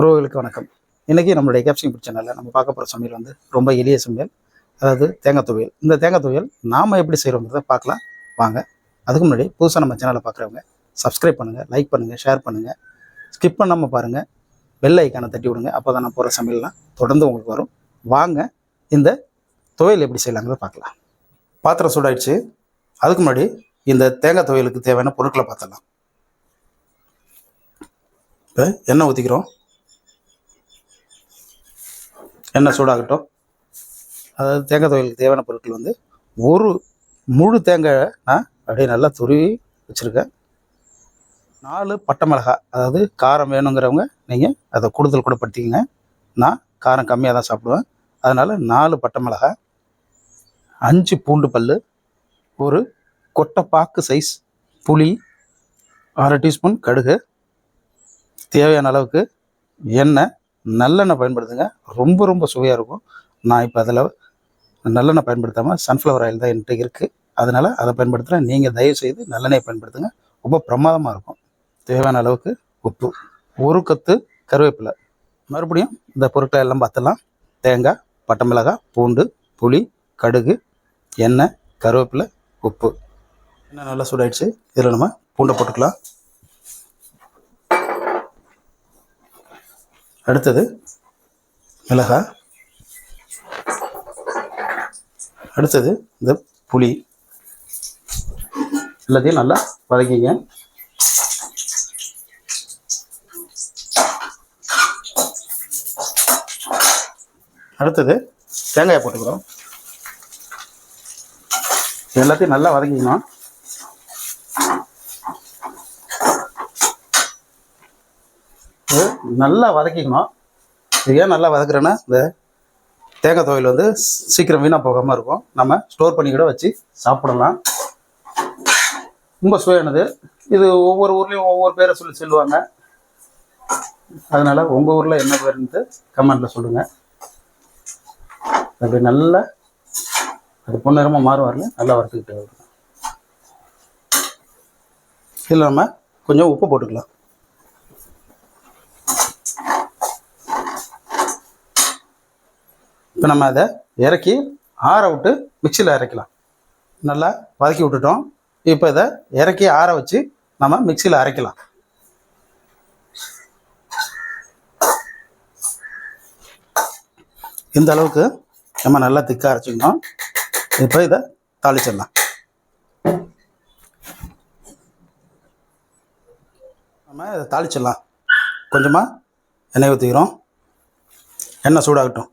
உறவுகளுக்கு வணக்கம். இன்றைக்கி நம்மளுடைய கேப்சிங் சேனலில் நம்ம பார்க்க போகிற சமையல் வந்து ரொம்ப எளிய சமையல். அதாவது தேங்காய் துவையல். இந்த தேங்காய் துவையல் நாம் எப்படி செய்கிறோங்கிறத பார்க்கலாம். வாங்க. அதுக்கு முன்னாடி புதுசாக நம்ம சேனலை பார்க்குறவங்க சப்ஸ்கிரைப் பண்ணுங்கள் லைக் பண்ணுங்கள் ஷேர் பண்ணுங்கள் ஸ்கிப் பண்ணாமல் பாருங்கள் பெல் ஐக்கானை தட்டி விடுங்க. அப்போ தான் நான் போகிற சமையல்லாம் தொடர்ந்து உங்களுக்கு வரும். வாங்க. இந்த துவையல் எப்படி செய்யலாங்கிறத பார்க்கலாம். பாத்திரம் சூடாயிடுச்சு. அதுக்கு முன்னாடி இந்த தேங்காய் துவையலுக்கு தேவையான பொருட்களை பார்த்துடலாம். இப்போ எண்ணெய் ஊற்றிக்கிறோம் எண்ணெய் சூடாகட்டும். அதாவது தேங்காய் துவையலுக்கு தேவையான பொருட்கள் வந்து ஒரு முழு தேங்காய் நான் அப்படியே நல்லா துருவி வச்சுருக்கேன் நாலு பட்டை மிளகாய் அதாவது காரம் வேணுங்கிறவங்க நீங்கள் அதை கூடுதல் கூட படுத்திக்கங்க. நான் காரம் கம்மியாக தான் சாப்பிடுவேன். அதனால் நாலு பட்டை மிளகாய் அஞ்சு பூண்டு பல் ஒரு கொட்டைப்பாக்கு சைஸ் புளி அரை டீஸ்பூன் கடுகு தேவையான அளவுக்கு எண்ணெய் நல்லெண்ணெய் பயன்படுத்துங்க. ரொம்ப ரொம்ப சுவையாக இருக்கும். நான் இப்போ அதில் நல்லெண்ணெய் பயன்படுத்தாமல் சன்ஃப்ளவர் ஆயில் தான் என்கிட்ட இருக்குது அதனால் அதை பயன்படுத்துகிறேன் நீங்கள் தயவு செய்து நல்லெண்ணெய் பயன்படுத்துங்க. ரொம்ப பிரமாதமாக இருக்கும். தேவையான அளவுக்கு உப்பு. ஒரு கத்து கருவேப்பிலை. மறுபடியும் இந்த பொருட்களை எல்லாம் பார்த்துலாம் தேங்காய் பட்டை மிளகாய் பூண்டு புளி கடுகு எண்ணெய் கருவேப்பிலை உப்பு. எண்ணெய் நல்லா சூடாயிடுச்சு. இதில் நம்ம பூண்டை போட்டுக்கலாம். அடுத்தது மிளகா. அடுத்தது இந்த புளி. எல்லாத்தையும் நல்லா வதக்கிங்க. அடுத்தது தேங்காயை போட்டுக்கிறோம். எல்லாத்தையும் நல்லா வதக்கிக்கணும். நல்லா வதக்கிக்கணும். இது ஏன் நல்லா வதக்குறேன்னா இந்த தேங்காய் துவையல் வந்து சீக்கிரம் வீணாக போகாமல் இருக்கும். நம்ம ஸ்டோர் பண்ணி கூட வச்சு சாப்பிடலாம். ரொம்ப சுவையானது இது ஒவ்வொரு ஊர்லேயும் ஒவ்வொரு பேரை சொல்லி சொல்லுவாங்க. அதனால் உங்கள் ஊரில் என்ன பேருன்ட்டு கமெண்ட்டில் சொல்லுங்கள் அப்படி நல்லா அது பொன்னிறமாக மாறுவார்ல நல்லா வறுத்துக்கிட்டு வருது இதில் நம்ம கொஞ்சம் உப்பு போட்டுக்கலாம். இப்போ நம்ம அதை இறக்கி ஆற விட்டு மிக்சியில் அரைக்கலாம் நல்லா வதக்கி விட்டுட்டோம். இப்போ இதை இறக்கி ஆற வச்சு நம்ம மிக்சியில் அரைக்கலாம். இந்த அளவுக்கு நம்ம நல்லா திக்காக அரைச்சிக்கணும். இப்போ இதை தாளிச்சிடலாம். நம்ம இதை தாளிச்சிடலாம். கொஞ்சமாக எண்ணெய் ஊற்றிக்கிறோம் எண்ணெய் சூடாகட்டும்.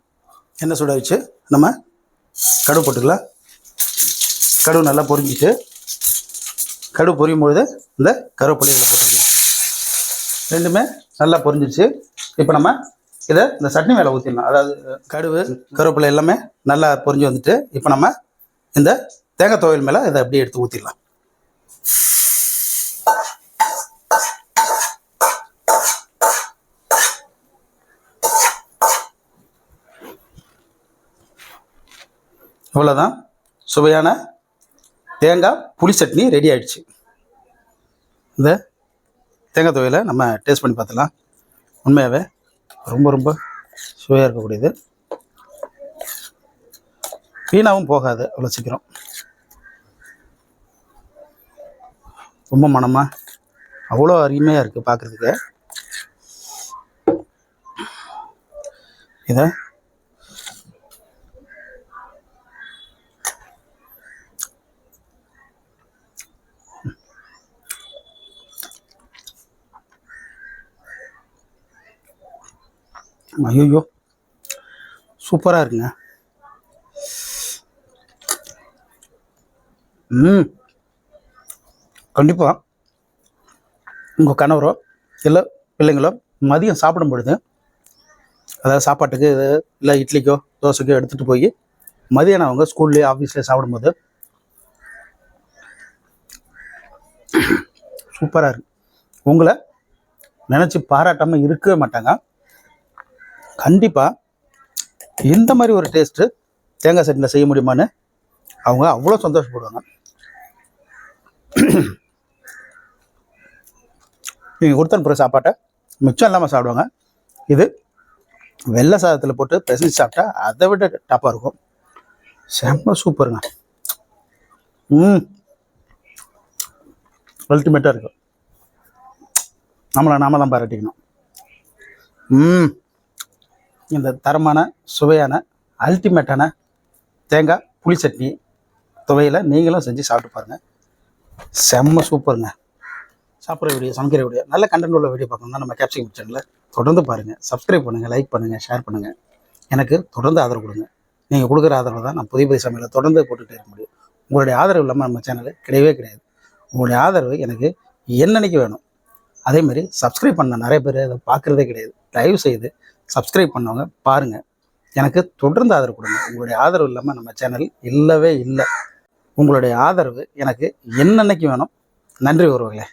எண்ணெய் வச்சு? நம்ம கடுகு போட்டுக்கலாம். கடுகு நல்லா பொரிஞ்சிட்டு கடுகு பொரியும் பொழுது இந்த கருவேப்பிலையில் போட்டுக்கலாம். ரெண்டுமே நல்லா பொரிஞ்சிருச்சு. இப்போ நம்ம இதை இந்த சட்னி மேலே ஊற்றிடலாம் அதாவது கடுகு கருவேப்பிலை எல்லாமே நல்லா பொரிஞ்சு வந்துட்டு இப்போ நம்ம இந்த தேங்காய் துவையல் மேலே இதை அப்படியே எடுத்து ஊற்றிடலாம் இவ்வளோதான் சுவையான தேங்காய் புளி சட்னி ரெடி ஆயிடுச்சு. இந்த தேங்காய் துவையில் நம்ம டேஸ்ட் பண்ணி பார்த்துலாம் உண்மையாகவே ரொம்ப ரொம்ப சுவையாக இருக்கக்கூடியது. வீணாகவும் போகாது அவ்வளோ சீக்கிரம். ரொம்ப மனமாக அவ்வளோ அருமையாக இருக்குது பார்க்குறதுக்கு. இதை ஐயோ சூப்பராக இருக்குங்க. ம். கண்டிப்பாக உங்கள் கணவரோ இல்லை பிள்ளைங்களோ மதியம் சாப்பிடும் பொழுது அதாவது சாப்பாட்டுக்கு இது இல்லை இட்லிக்கோ தோசைக்கோ எடுத்துகிட்டு போய் மதியானம் அவங்க ஸ்கூல்லேயே ஆஃபீஸ்லேயே சாப்பிடும்போது சூப்பராக இருக்கு. உங்களை நினச்சி பாராட்டாமல் இருக்கவே மாட்டாங்க. கண்டிப்பாக இந்த மாதிரி ஒரு டேஸ்ட்டு தேங்காய் சட்னியில் செய்ய முடியுமான்னு அவங்க அவ்வளோ சந்தோஷப்படுவாங்க. நீங்கள் கொடுத்தனுப்புற சாப்பாட்டை மிச்சம் இல்லாமல் சாப்பிடுவாங்க. இது வெள்ளை சாதத்தில் போட்டு பிசைஞ்சு சாப்பிட்டா அதை விட டாப்பாக இருக்கும். செம்ம சூப்பருங்க. ம். அல்டிமேட்டாக இருக்கும் நம்மளை நாம தான் பாராட்டிக்கணும். ம். இந்த தரமான சுவையான அல்டிமேட்டான தேங்காய் புளி சட்னி துவையில் நீங்களும் செஞ்சு சாப்பிட்டு பாருங்கள் செம்ம சூப்பருங்க. சாப்பிட்ற வீடியோ சமைக்கிற வீடியோ நல்ல கண்டென்ட் உள்ள வீடியோ பார்க்கணும்னா நம்ம கேப்சிங் சேனலில் தொடர்ந்து பாருங்கள் சப்ஸ்கிரைப் பண்ணுங்கள் லைக் பண்ணுங்கள் ஷேர் பண்ணுங்கள் எனக்கு தொடர்ந்து ஆதரவு கொடுங்க. நீங்கள் கொடுக்குற ஆதரவு தான் நான் புதிய புதிய சமையலை தொடர்ந்து போட்டுகிட்டே இருக்க முடியும். உங்களுடைய ஆதரவு இல்லாமல் நம்ம சேனல் கிடையவே கிடையாது. உங்களுடைய ஆதரவு எனக்கு என்னன்னைக்கு வேணும்? அதே மாதிரி சப்ஸ்கிரைப் பண்ண நிறைய பேர் அதை பார்க்குறதே கிடையாது. தயவு செய்து சப்ஸ்கிரைப் பண்ணவங்க பாருங்கள் எனக்கு தொடர்ந்து ஆதரவு கொடுங்க. உங்களுடைய ஆதரவு இல்லாமல் நம்ம சேனல் இல்லவே இல்லை. உங்களுடைய ஆதரவு எனக்கு என்னென்னைக்கு வேணும்? நன்றி ஒருவர்களே